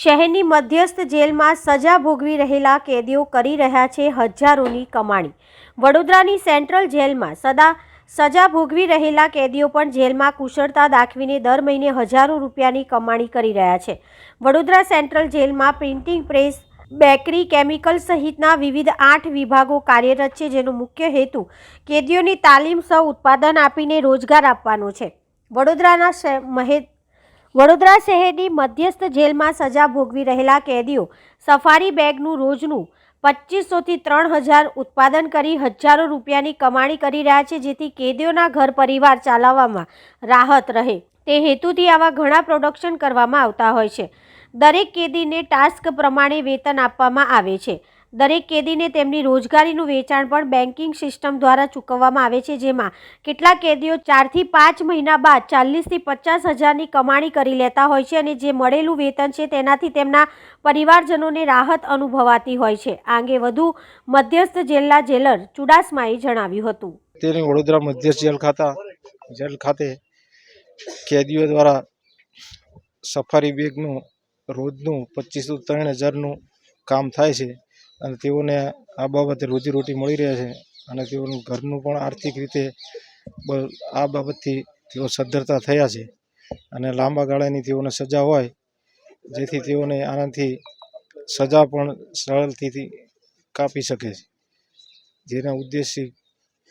શહેરની મધ્યસ્થ જેલમાં સજા ભોગવી રહેલા કેદીઓ કરી રહ્યા છે હજારોની કમાણી. વડોદરાની સેન્ટ્રલ જેલમાં સદા સજા ભોગવી રહેલા કેદીઓ પણ જેલમાં કુશળતા દાખવીને દર મહિને હજારો રૂપિયાની કમાણી કરી રહ્યા છે. વડોદરા સેન્ટ્રલ જેલમાં પ્રિન્ટિંગ પ્રેસ, બેકરી, કેમિકલ સહિતના વિવિધ આઠ વિભાગો કાર્યરત છે, જેનો મુખ્ય હેતુ કેદીઓની તાલીમ, સહ ઉત્પાદન આપીને રોજગાર આપવાનો છે. વડોદરાના મહે વડોદરા શહેરની મધ્યસ્થ જેલમાં સજા ભોગવી રહેલા કેદીઓ સફારી બેગનું રોજનું પચીસોથી ત્રણ હજાર ઉત્પાદન કરી હજારો રૂપિયાની કમાણી કરી રહ્યા છે, જેથી કેદીઓના ઘર પરિવાર ચાલવવામાં રાહત રહે. તે હેતુથી આવા ઘણા પ્રોડક્શન કરવામાં આવતા હોય છે. દરેક કેદીને ટાસ્ક પ્રમાણે વેતન આપવામાં આવે છે. દરેક કેદીને તેમની રોજગારીનું વેચાણ પણ બેન્કિંગ સિસ્ટમ દ્વારા ચૂકવવામાં આવે છે, જેમાં કેટલાક કેદીઓ ચારથી પાંચ મહિના બાદ ચાલીસથી પચાસ હજારની કમાણી કરી લેતા હોય છે અને જે મળેલું વેતન છે તેનાથી તેમના પરિવારજનોને રાહત અનુભવાતી હોય છે. આ અંગે વધુ મધ્યસ્થ જેલના જેલર ચુડાસમાએ જણાવ્યું હતું. તેની વડોદરા મધ્યસ્થ જેલ ખાતા, જેલ ખાતે કેદીઓ દ્વારા સફારી બેગનું, રોજનું પચીસથી ત્રણ હજારનું કામ થાય છે. અને તેઓને આ બાબતે રોજીરોટી મળી રહે છે અને તેઓનું ઘરનું પણ આર્થિક રીતે આ બાબતથી તેઓ સદ્ધરતા થયા છે અને લાંબા ગાળાની તેઓને સજા હોય, જેથી તેઓને આનાથી સજા પણ સરળથી કાપી શકે છે. જેના ઉદ્દેશ્ય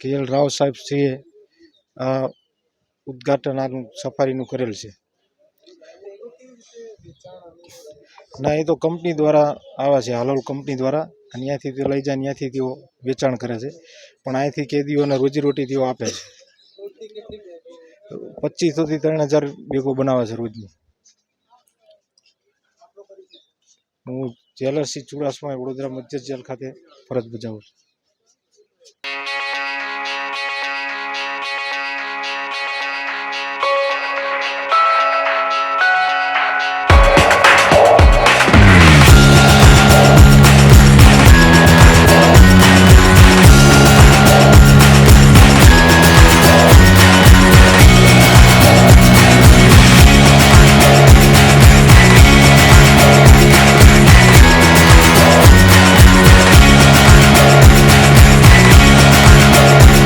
કે એલ રાવ સાહેબ શ્રીએ આ ઉદ્ઘાટન આનું સફારીનું કરેલ છે. ના, એ તો કંપની દ્વારા આવે છે, હાલોલ કંપની દ્વારા. અને તેઓ લઈ જાય ત્યાંથી તેઓ વેચાણ કરે છે. પણ અહીંથી કેદીઓને રોજીરોટી તેઓ આપે છે. પચીસોથી ત્રણ હજાર બેગો બનાવે છે રોજની. હું જેલર સિંહ ચુડાસમા વડોદરા મધ્ય જેલ ખાતે ફરજ બજાવું છું.